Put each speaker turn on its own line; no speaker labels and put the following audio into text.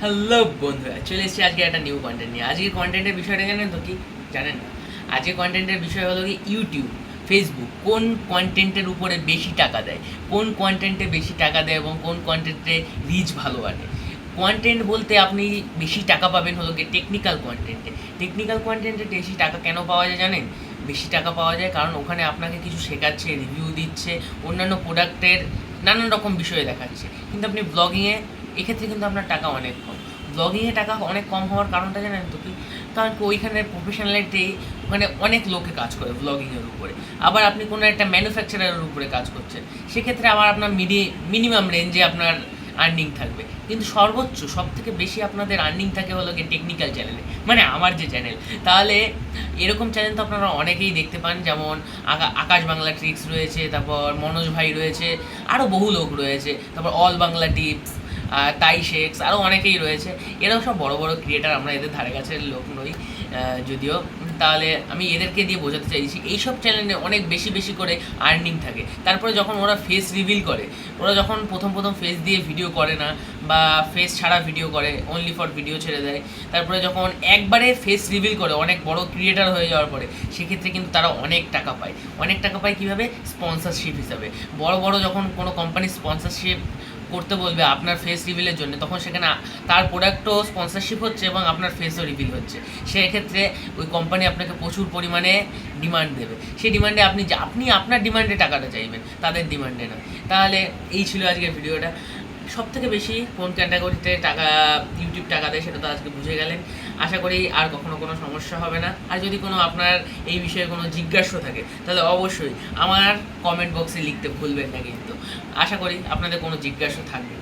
Hello বন্ধুরা। চলে এসেছি আজকে একটা নিউ কন্টেন্ট নিয়ে। আজকে কন্টেন্টের বিষয়টা জানেন তো কি? জানেন? না আজকে কন্টেন্টের বিষয় হলো কি? ইউটিউব ফেসবুক কোন কন্টেন্টের উপরে বেশি টাকা দেয়? কোন কন্টেন্টে বেশি টাকা দেয় এবং কোন কন্টেন্টে রিচ ভালো আনে? কন্টেন্ট বলতে আপনি বেশি টাকা পাবেন হলো কি টেকনিক্যাল কন্টেন্টে টেকনিক্যাল কন্টেন্টে বেশি টাকা কেন পাওয়া যায় জানেন? বেশি টাকা পাওয়া যায় কারণ ওখানে আপনাকে কিছু শেখাচ্ছে রিভিউ দিচ্ছে, অন্যান্য প্রোডাক্টের নানান রকম বিষয়ে দেখাচ্ছে। কিন্তু আপনি ব্লগিংয়ে এক্ষেত্রে কিন্তু আপনার টাকা অনেক কম। ব্লগিংয়ে টাকা অনেক কম হওয়ার কারণটা জানেন তো কি? কারণ কি ওইখানে প্রফেশনালিটি ওখানে অনেক লোকে কাজ করে ব্লগিংয়ের উপরে। আবার আপনি কোনো একটা ম্যানুফ্যাকচারারের উপরে কাজ করছেন, সেক্ষেত্রে আবার আপনার মিডি মিনিমাম রেঞ্জে আপনার আর্নিং থাকবে। কিন্তু সর্বোচ্চ সব থেকে বেশি আপনাদের আর্নিং থাকে হলো গিয়ে টেকনিক্যাল চ্যানেলে মানে আমার যে চ্যানেল তাহলে এরকম চ্যানেল তো আপনারা অনেকেই দেখতে পান, যেমন আকা- আকাশ বাংলা ট্রিক্স রয়েছে, তারপর মনোজ ভাই রয়েছে আরও বহু লোক রয়েছে, তারপর অল বাংলা টিপস তাই শেখস আরও অনেকেই রয়েছে। এরাও সব বড় বড় ক্রিয়েটার আমরা এদের ধারে কাছের লোক নই যদিও। তাহলে আমি এদেরকে দিয়ে বোঝাতে চাইছি, এইসব চ্যানেলে অনেক বেশি বেশি করে আর্নিং থাকে। তারপরে যখন ওরা ফেস রিভিল করে, ওরা যখন প্রথম প্রথম ফেস দিয়ে ভিডিও করে না, বা ফেস ছাড়া ভিডিও করে অনলি ফর ভিডিও ছেড়ে দেয়, তারপরে যখন একবারে ফেস রিভিল করে, অনেক বড় ক্রিয়েটার হয়ে যাওয়ার পরে, সেক্ষেত্রে কিন্তু তারা অনেক টাকা পায়। অনেক টাকা পায় কীভাবে? স্পন্সরশিপ হিসাবে। বড় বড় যখন কোনো কোম্পানি স্পন্সরশিপ করতে বলবে আপনার ফেস রিভিলের জন্য। তখন সেখানে তার প্রোডাক্টও স্পন্সরশিপ হচ্ছে এবং আপনার ফেসও রিভিল হচ্ছে। সেক্ষেত্রে ওই কোম্পানি আপনাকে প্রচুর পরিমাণে ডিমান্ড দেবে। সেই ডিমান্ডে আপনি আপনি আপনার ডিমান্ডে টাকাটা চাইবেন, তাদের ডিমান্ডে না। তাহলে এই ছিল আজকের ভিডিওটা সব থেকে বেশি কোন ক্যাটাগরিতে টাকা ইউটিউব টাকা দেয়, সেটা তো আজকে বুঝে গেলেন। আশা করি আর কখনো কোনো সমস্যা হবে না। আর যদি কোনো আপনার এই বিষয়ে কোনো জিজ্ঞাসা থাকে, তাহলে অবশ্যই আমার কমেন্ট বক্সে লিখতে ভুলবেন না কিন্তু। আশা করি আপনাদের কোনো জিজ্ঞাসা থাকবে